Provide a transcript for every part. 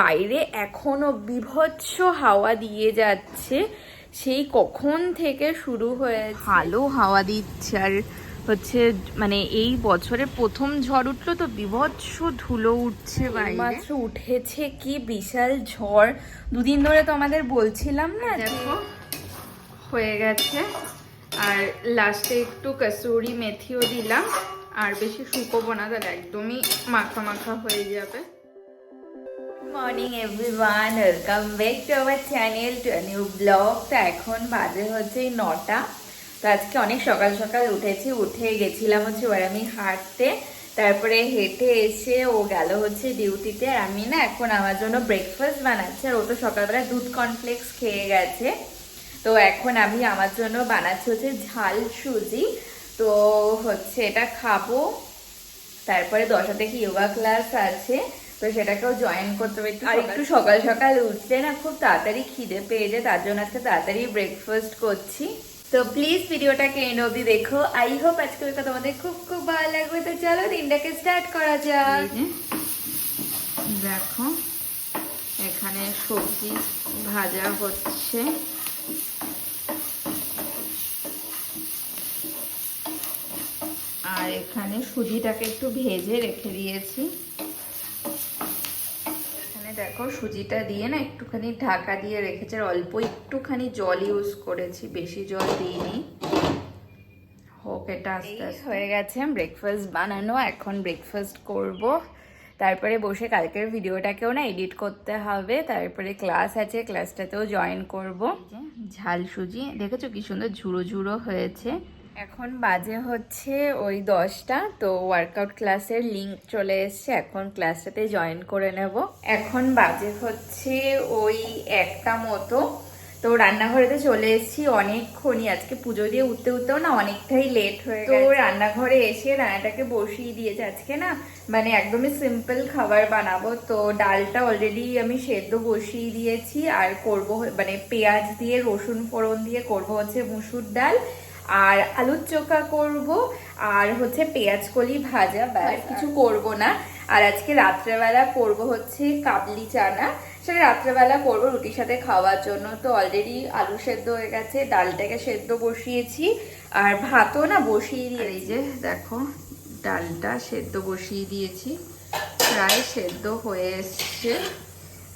বাইরে এখনও বিভৎস হাওয়া দিয়ে যাচ্ছে। সেই কখন থেকে শুরু হয়ে ভালো হাওয়া দিচ্ছে। আর হচ্ছে মানে এই বছরের প্রথম ঝড় উঠল তো বিভৎস ধুলো উঠছে মাত্র উঠেছে কি বিশাল ঝড়। দুদিন ধরে তো আমাদের বলছিলাম না দেখো হয়ে গেছে। আর লাস্টে একটু কসুরি মেথিও দিলাম। আর বেশি শুকোবো না তাহলে একদমই মাখা মাখা হয়ে যাবে। Morning everyone welcome back to our channel to new blog তো এখন বাজে হচ্ছে নটা। তো আজকে অনেক সকাল সকাল উঠেছি। উঠে গেছিলাম হচ্ছে ওর আমি হাঁটতে। তারপরে হেঁটে এসে ও গেল হচ্ছে ডিউটিতে। আর আমি না এখন আমার জন্য ব্রেকফাস্ট বানাচ্ছি। আর ও তো সকালবেলা দুধ কর্নফ্লেক্স খেয়ে গেছে। তো এখন আমি আমার জন্য বানাচ্ছি হচ্ছে ঝাল সুজি। তো হচ্ছে এটা খাব। তারপরে দশটা থেকে ইয়োগা ক্লাস আছে। তো সেটাকেও জয়েন করতে হবে। আর একটু সকাল সকাল। উঠলে না খুব তাড়াতাড়ি খিদে পেয়ে যায় তার জন্য আজকে তাড়াতাড়ি ব্রেকফাস্ট করছি। তো প্লিজ ভিডিওটাকে এন্ড অবধি দেখো। আই হোপ আজকে তোমাদের খুব খুব ভালো লাগবে। তো চলো দিনটাকে স্টার্ট করা যাক। দেখো এখানে সবজি ভাজা হচ্ছে। আর এখানে সুজিটাকে একটু ভেজে রেখে দিয়েছি। দেখো সুজিটা দিয়ে না একটুখানি ঢাকা দিয়ে রেখেছে আর অল্প একটুখানি জল ইউজ করেছি বেশি জল দিইনি। হোক এটা আস্তে আস্তে। হয়ে গেছে ব্রেকফাস্ট বানানো এখন ব্রেকফাস্ট করব। তারপরে বসে কালকের ভিডিওটাকেও না এডিট করতে হবে তারপরে ক্লাস আছে ক্লাসটাতেও জয়েন করব। ঝাল সুজি দেখেছ কি সুন্দর ঝুড়ো ঝুড়ো হয়েছে। এখন বাজে হচ্ছে ওই দশটা তো ওয়ার্কআউট ক্লাসের লিঙ্ক চলে এসছে এখন ক্লাসটাতে জয়েন করে নেব। এখন বাজে হচ্ছে ওই একটা মতো তো রান্নাঘরেতে চলে এসেছি অনেকক্ষণই আজকে পুজো দিয়ে উঠতে উঠতেও না অনেকটাই লেট হয়ে তো রান্নাঘরে এসে রান্নাটাকে বসিয়ে দিয়েছে আজকে না মানে একদমই সিম্পল খাবার বানাবো তো ডালটা অলরেডি আমি সেদ্ধ বসিয়ে দিয়েছি আর করব মানে পেঁয়াজ দিয়ে রসুন ফোড়ন দিয়ে করব হচ্ছে মুসুর ডাল আর আলুর চোখা করব আর হচ্ছে পেঁয়াজ কলি ভাজা ব্যাস। কিছু করব না। আর আজকে রাত্রেবেলা করব হচ্ছে কাবলি চানা। সেটা রাত্রেবেলা করব রুটির সাথে খাওয়ার জন্য। তো অলরেডি আলু সেদ্ধ হয়ে গেছে ডালটাকে সেদ্ধ বসিয়েছি। আর ভাতও না বসিয়ে দিয়ে এই যে দেখো ডালটা সেদ্ধ বসিয়ে দিয়েছি। প্রায় সেদ্ধ হয়ে এসছে।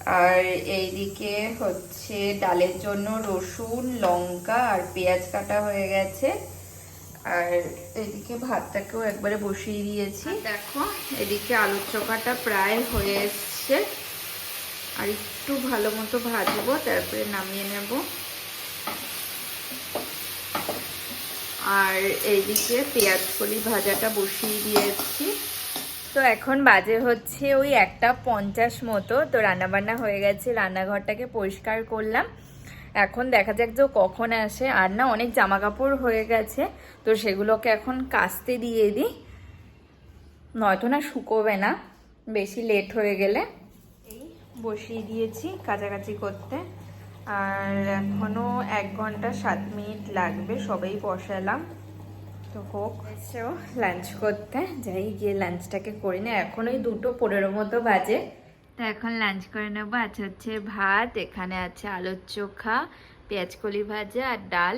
আর এইদিকে হচ্ছে ডালের জন্য রসুন, লঙ্কা আর পেঁয়াজ কাটা হয়ে গেছে। আর এদিকে ভাতটাকেও একবারে বসিয়ে দিয়েছি। দেখো, এদিকে আলুর চোখাটা প্রায় হয়ে এসছে। আর একটু ভালো মতো ভাজবো, তারপরে নামিয়ে নেব। আর এইদিকে পেঁয়াজ কলি ভাজাটা বসিয়ে দিয়েছি। তো এখন বাজে হচ্ছে ওই একটা পঞ্চাশ মতো, তো রান্নাবান্না হয়ে গেছে, রান্নাঘরটাকে পরিষ্কার করলাম। এখন দেখা যাক যে কখন আসে। আর না, অনেক জামা কাপড় হয়ে গেছে, তো সেগুলোকে এখন কাস্তে দিয়ে দিই। নয়তো না শুকোবে না, বেশি লেট হয়ে গেলে। এই বসিয়ে দিয়েছি কাছাকাছি করতে। আর এখনও এক ঘণ্টা সাত মিনিট লাগবে, সবাই বসালাম। তো হোক। এসেও লাঞ্চ করতে। যাই গিয়ে লাঞ্চটাকে করি না। এখন ওই দুটো পনেরো মতো বাজে। তো এখন লাঞ্চ করে নেব। আছে হচ্ছে ভাত এখানে আছে আলুর চোখা পেঁয়াজ কলি ভাজা আর ডাল।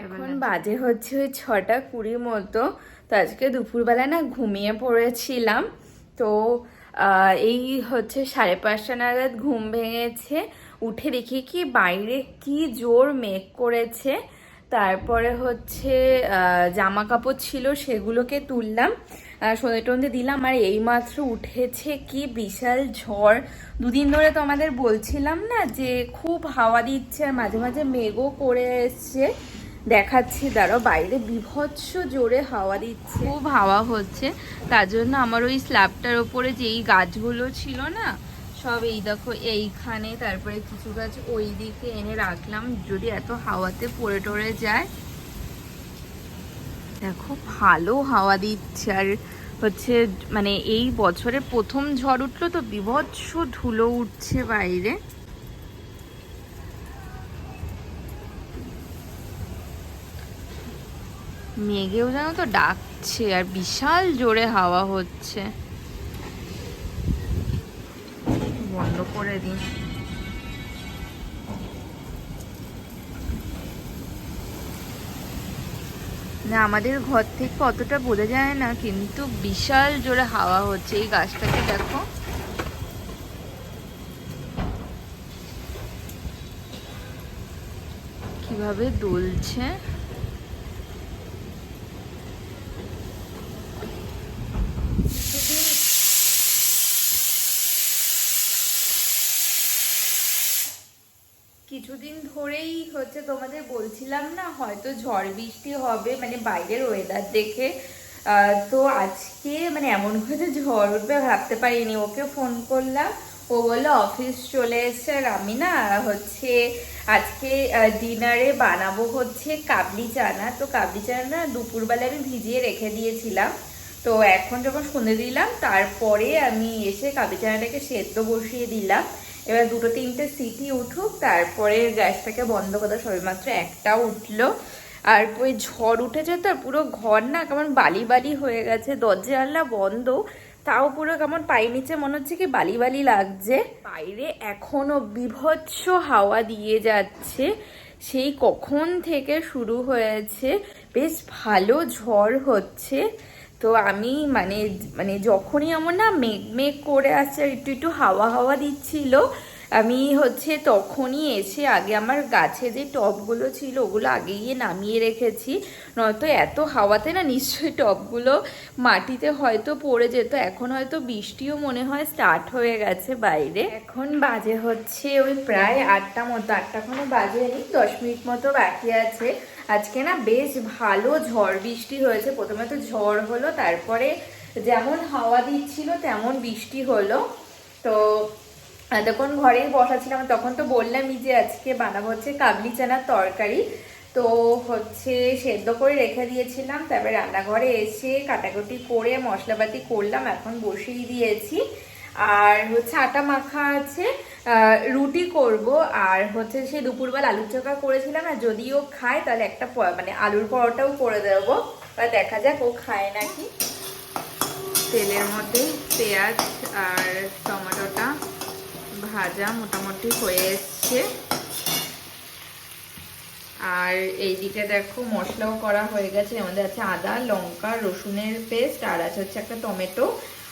এখন বাজে হচ্ছে ওই ছটা কুড়ি মতো। তো আজকে দুপুরবেলা না ঘুমিয়ে পড়েছিলাম। তো এই হচ্ছে সাড়ে পাঁচটা নাগাদ ঘুম ভেঙেছে। উঠে দেখি কি বাইরে কি জোর মেঘ করেছে। তারপরে হচ্ছে জামা কাপড় ছিল সেগুলোকে তুললাম। সন্ধে টন্ধে দিলাম আর এইমাত্র উঠেছে কি বিশাল ঝড়। দুদিন ধরে তো আমাদের বলছিলাম না যে খুব হাওয়া দিচ্ছে আর মাঝে মাঝে মেঘও করে এসছে। দেখাচ্ছি, দাঁড়াও, বাইরে বিভৎস জোরে হাওয়া দিচ্ছে। খুব হাওয়া হচ্ছে। তার জন্য আমার ওই স্ল্যাবটার ওপরে যেই গাছগুলো ছিল না সব এই দেখো এইখানে, তারপরে কিছু গাছ ওই দিকে এনে রাখলাম। যদি এত হাওয়াতে পড়ে টরে যায়, দেখো ভালো হাওয়া দিচ্ছে। আর হচ্ছে মানে এই বছরের প্রথম ঝড় উঠল তো, বিভৎস ধুলো উঠছে বাইরে। মেঘেও যেন তো ডাকছে, আর বিশাল জোরে হাওয়া হচ্ছে বন্ধ করে দিই না, আমাদের ঘর থেকে অতটা বোঝা যায় না, কিন্তু বিশাল জোরে হাওয়া হচ্ছে এই গাছটাকে, দেখো। কীভাবে দুলছে। কিছুদিন ধরেই হচ্ছে তোমাদের বলছিলাম না, হয়তো ঝড় বৃষ্টি হবে মানে বাইরের ওয়েদার দেখে। তো আজকে মানে এমন করে ঝড় উঠবে ভাবতে পারিনি। ওকে ফোন করলাম, ও বলল অফিস চলে এসছে আর আমি না হচ্ছে আজকে ডিনারে বানাবো হচ্ছে কাবলি চানা। তো কাবলি চানা না দুপুরবেলা আমি ভিজিয়ে রেখে দিয়েছিলাম। তো এখন যখন সন্ধে দিলাম, তারপরে আমি এসে কাবলি চানাটাকে সেদ্ধ বসিয়ে দিলাম। এবার দুটো তিনটে সিটি উঠুক, তারপরে গ্যাসটাকে বন্ধ করে দেওয়া সবেমাত্র একটা উঠল। আর ওই ঝড় উঠেছে তো, পুরো ঘর না কেমন বালি বালি হয়ে গেছে দরজা জানলা বন্ধ। তাও পুরো কেমন পাই নিচে মনে হচ্ছে কি বালি বালি লাগছে। বাইরে এখনও বিভৎস হাওয়া দিয়ে যাচ্ছে। সেই কখন থেকে শুরু হয়েছে, বেশ ভালো ঝড় হচ্ছে। তো আমি মানে মানে যখনই আমার না মেঘ মেঘ করে আসছে একটু একটু হাওয়া হাওয়া দিচ্ছিল, আমি হচ্ছে তখনই এসে আগে আমার গাছে যে টবগুলো ছিল, ওগুলো আগে গিয়ে নামিয়ে রেখেছি। নয়তো এত হাওয়াতে না নিশ্চয়ই টবগুলো মাটিতে হয়তো পড়ে যেত। এখন হয়তো বৃষ্টিও মনে হয় স্টার্ট হয়ে গেছে বাইরে। এখন বাজে হচ্ছে ওই প্রায় আটটা মতো, আটটা কোনো বাজেনি, দশ মিনিট মতো বাকি আছে। আজকে না বেশ ভালো ঝড় বৃষ্টি হয়েছে। প্রথমে তো ঝড় হলো, তারপরে যেমন হাওয়া দিচ্ছিল তেমন বৃষ্টি হলো। তো এতক্ষণ ঘরেই বসা ছিলাম তখন তো বললামই যে আজকে বানাবো হচ্ছে কাবলি চানার তরকারি। তো হচ্ছে সেদ্ধ করে রেখে দিয়েছিলাম, তারপরে রান্নাঘরে এসে কাটাকুটি করে মশলাপাতি করলাম, এখন বসিয়ে দিয়েছি। আর হচ্ছে আটা মাখা আছে রুটি করব, আর হচ্ছে সেই দুপুরবেলা আলুর চোখা করেছিলাম না যদিও খায়, তাহলে একটা মানে আলুর পরোটাও করে দেবো। বা দেখা যাক ও খায় নাকি। তেলের মধ্যে পেঁয়াজ আর টমেটোটা ভাজা মোটামুটি হয়ে এসছে। আর এইদিকে দেখো মশলাও করা হয়ে গেছে আমাদের আছে আদা, লঙ্কা, রসুনের পেস্ট, আর আছে হচ্ছে একটা টমেটো।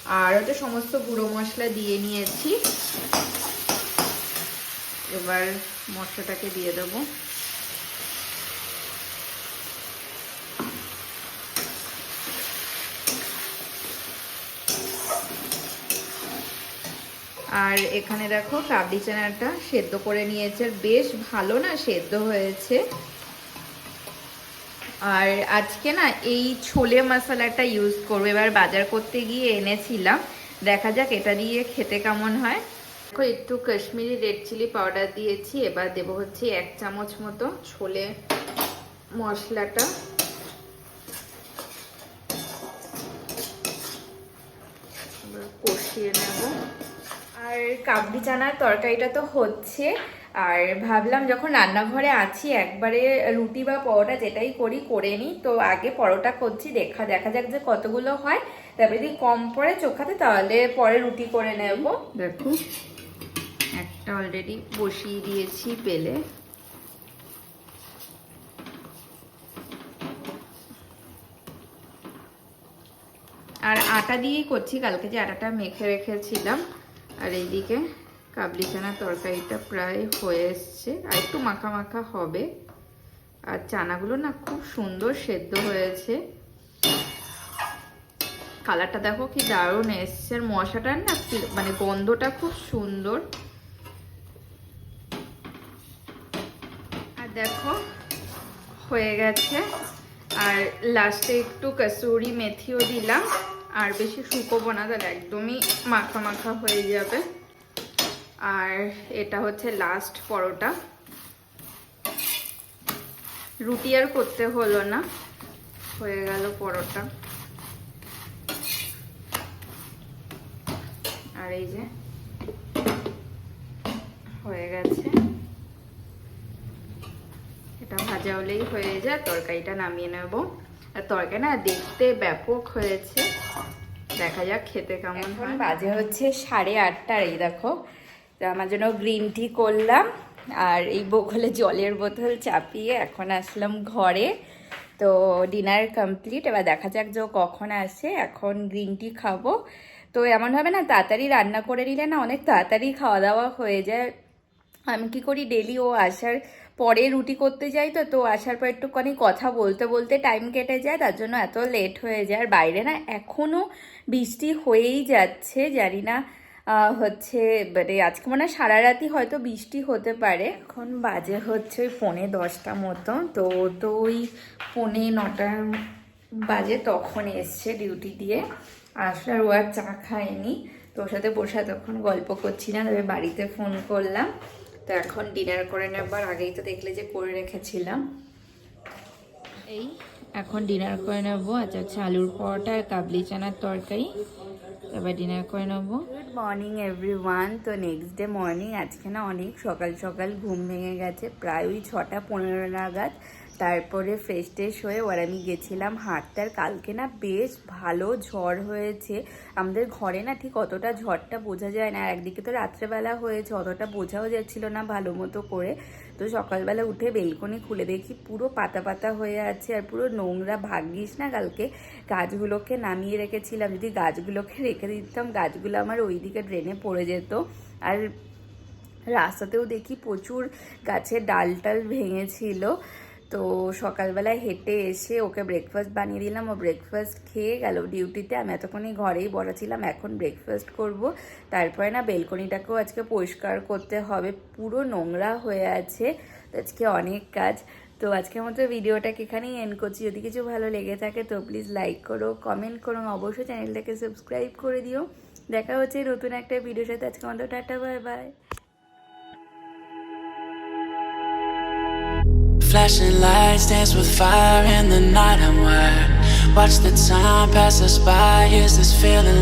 আর হচ্ছে সমস্ত গুঁড়ো মশলা দিয়ে নিয়েছি। এবার মশলাটাকে দিয়ে দেবো। আর এখানে দেখো কাবলি চানাটা সেদ্ধ করে নিয়েছে। বেশ ভালো না সেদ্ধ হয়েছে। আর আজকে না এই ছোলে মশলাটা ইউজ করব। এবার বাজার করতে গিয়ে এনেছিলাম। দেখা যাক এটা দিয়ে খেতে কেমন হয়। দেখো, একটু কাশ্মীরি রেড চিলি পাউডার দিয়েছি। এবার দেবো হচ্ছে এক চামচ মতো ছোলে মশলাটা। কষিয়ে নেব। আর কাবলি চানার তরকারিটা তো হচ্ছে। আর ভাবলাম যখন রান্নাঘরে আছি, একবারে রুটি বা পরোটা যেটাই করি, করে নিই। তো আগে পরোটা করছি, দেখা দেখা যাক যে কতগুলো হয়। তারপরে যদি কম পড়ে চোখাতে, তাহলে পরে রুটি করে নেব। দেখো, একটা অলরেডি বসিয়ে দিয়েছি পেলে আর আটা দিয়েই করছি, কালকে যে আটাটা মেখে রেখেছিলাম। আর এইদিকে কাবলি তরকারিটা প্রায় হয়ে এসছে। আর একটু মাখা মাখা হবে। আর চানাগুলো না খুব সুন্দর সেদ্ধ হয়েছে। কালারটা দেখো কি দারুণ এসছে। আর মশাটার না মানে গন্ধটা খুব সুন্দর। আর দেখো, হয়ে গেছে। আর লাস্টে একটু কসুরি মেথিও দিলাম। আর বেশি শুকোবো না, তাহলে একদমই মাখা মাখা হয়ে যাবে। আর এটা হচ্ছে লাস্ট পরোটা। রুটি আর করতে হলো না হয়ে গেল পরোটা। আর এই যে হয়ে গেছে। এটা ভাজা হলেই হয়ে যায় তরকারিটা নামিয়ে নেব। আর তরকারি না দেখতে ব্যাপক হয়েছে। দেখা যাক খেতে কেমন বাজে হচ্ছে সাড়ে আটটার এই দেখো। আমার জন্য গ্রিন টি করলাম আর এই বগলে জলের বোতল চাপিয়ে এখন আসলাম ঘরে। তো ডিনার কমপ্লিট, এবার দেখা যাক যে কখন আসে। এখন গ্রিন টি খাব। তো এমন হবে না, তাড়াতাড়ি রান্না করে নিলে না অনেক তাড়াতাড়ি খাওয়া দাওয়া হয়ে যায়। আমি কি করি ডেলি ও আসার পরে রুটি করতে যাই তো তো আসার পর একটুখানি কথা বলতে বলতে টাইম কেটে যায়, তার জন্য এত লেট হয়ে যায়। আর বাইরে না এখনও বৃষ্টি হয়েই যাচ্ছে, জানি না হচ্ছে মানে আজকে মনে হয় সারা রাতি হয়তো বৃষ্টি হতে পারে। এখন বাজে হচ্ছে ওই পৌনে দশটা মতো। তো তো ওই পৌনে নটা বাজে তখন এসছে ডিউটি দিয়ে। আসলে আর ও আর চা খায়নি। তো ওর সাথে বসে তখন গল্প করছিলাম তবে বাড়িতে ফোন করলাম। তো এখন ডিনার করে নেবার, আগেই তো দেখলে যে করে রেখেছিলাম। এই এখন ডিনার করে নেব। আচ্ছা হচ্ছে আলুর পরোটা আর কাবলি চানার তরকারি। এবার ডিনার করে নেব। গুড মর্নিং এভরিওয়ান তো নেক্সট ডে মর্নিং আজকে না অনেক সকাল সকাল ঘুম ভেঙে গেছে, প্রায় ওই ছটা পনেরো নাগাদ। তারপরে ফ্রেশ ট্রেশ হয়ে ওর আমি গেছিলাম হাঁটতে আর কালকে না বেশ ভালো ঝড় হয়েছে। আমাদের ঘরে না ঠিক অতটা ঝড়টা বোঝা যায় না। আর একদিকে তো রাত্রেবেলা হয়েছে, অতটা বোঝাও যাচ্ছিল না ভালো মতো করে। তো সকালবেলা উঠে বেলকনি খুলে দেখি পুরো পাতা পাতা হয়ে আছে আর পুরো নোংরা ভাগ্যিস না কালকে? গাছগুলোকে নামিয়ে রেখেছিলাম। যদি গাছগুলোকে রেখে দিতাম, গাছগুলো আমার ওইদিকে ড্রেনে পড়ে যেত। আর রাস্তাতেও দেখি প্রচুর গাছের ডাল টাল ভেঙেছিল। তো সকালবেলায় হেঁটে এসে ওকে ব্রেকফাস্ট বানিয়ে দিলাম। ও ব্রেকফাস্ট খেয়ে গেল ডিউটিতে আমি এতক্ষণই ঘরেই বড় ছিলাম। এখন ব্রেকফাস্ট করব। তারপরে না বেলকনিটাকেও আজকে পরিষ্কার করতে হবে। পুরো নোংরা হয়ে আছে। আজকে অনেক কাজ। তো আজকের মতো ভিডিওটাকে এখানেই এন্ড করছি। যদি কিছু ভালো লেগে থাকে তো প্লিজ লাইক করো কমেন্ট করো অবশ্যই চ্যানেলটাকে সাবস্ক্রাইব করে দিও। দেখা হচ্ছে নতুন একটা ভিডিওর সাথে। আজকে মতো tata bye bye Flashing lights dance with fire in the night. I'm wired. Watch the time pass us by. Is this feeling?